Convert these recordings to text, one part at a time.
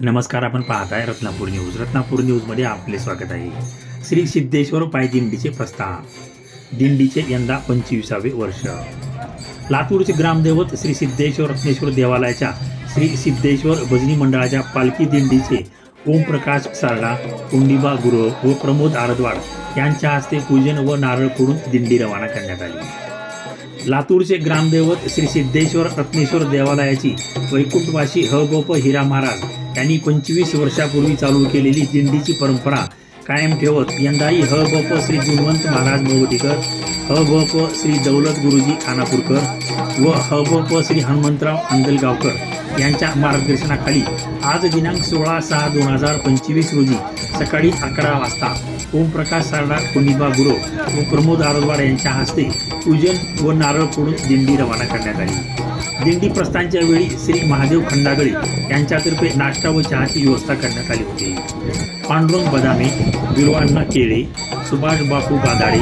नमस्कार आपण पाहत आहे रत्नापूर न्यूज. रत्नापूर न्यूजमध्ये आपले स्वागत आहे. श्री सिद्धेश्वर पायदिंडीचे प्रस्थान. दिंडीचे यंदा पंचवीसावे वर्ष. लातूरचे ग्रामदैवत श्री सिद्धेश्वर रत्नेश्वर देवालयाच्या श्री सिद्धेश्वर भजनी मंडळाच्या पालखी दिंडीचे ओमप्रकाश सारडा कुंडिबा गुरु व प्रमोद आरदवाड यांच्या हस्ते पूजन व नारळ फोडून दिंडी रवाना करण्यात आली. लातूरचे ग्रामदैवत श्री सिद्धेश्वर रत्नेश्वर देवालयाची वैकुंठवासी ह गोप हिरा महाराज यांनी पंचवीस वर्षापूर्वी चालू केलेली दिंडीची परंपरा कायम ठेवत यंदाही ह गोप श्री गुणवंत महाराज मोवटीकर ह गोप श्री दौलत गुरुजी खानापूरकर व ह गोप श्री हनुमंतराव आंदलगावकर यांच्या मार्गदर्शनाखाली आज दिनांक सोळा सहा दोन हजार पंचवीस रोजी सकाळी अकरा वाजता ओमप्रकाश सारडा कुंडिबा गुरु व प्रमोद आरदवाड यांच्या हस्ते पूजन व नारळ फोडून दिंडी रवाना करण्यात आली. दिंडी प्रस्थानच्या वेळी श्री महादेव खंडागळे यांच्यातर्फे नाश्ता व चहाची व्यवस्था करण्यात आली होती. पांडुरंग बदामे बिरवांना केळे सुभाष बापू गादाडे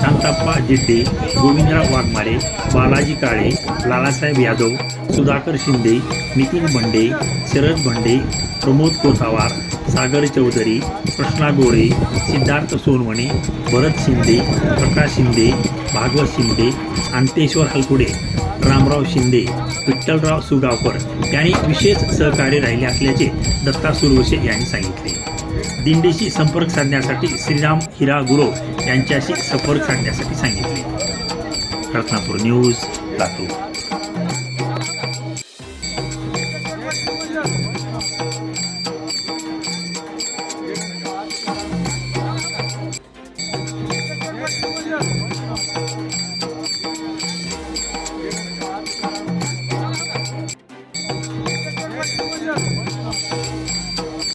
शांताप्पा जिड्डे गोविंदराव वाघमारे बालाजी काळे लालासाहेब यादव सुधाकर शिंदे नितीन भंडे शरद भंडे प्रमोद कोसावार सागर चौधरी कृष्णा गोरे सिद्धार्थ सोनवणे भरत शिंदे प्रकाश शिंदे भागवत शिंदे अंतेश्वर हलकुडे रामराव शिंदे विठ्ठलराव सुगावकर यांनी विशेष सहकार्य राहिले असल्याचे दत्ता सुरवसे यांनी सांगितले. दिंडीशी संपर्क साधण्यासाठी श्रीराम हिरा गुरु यांच्याशी संपर्क साधण्यासाठी सांगितले Ratnapur news Latur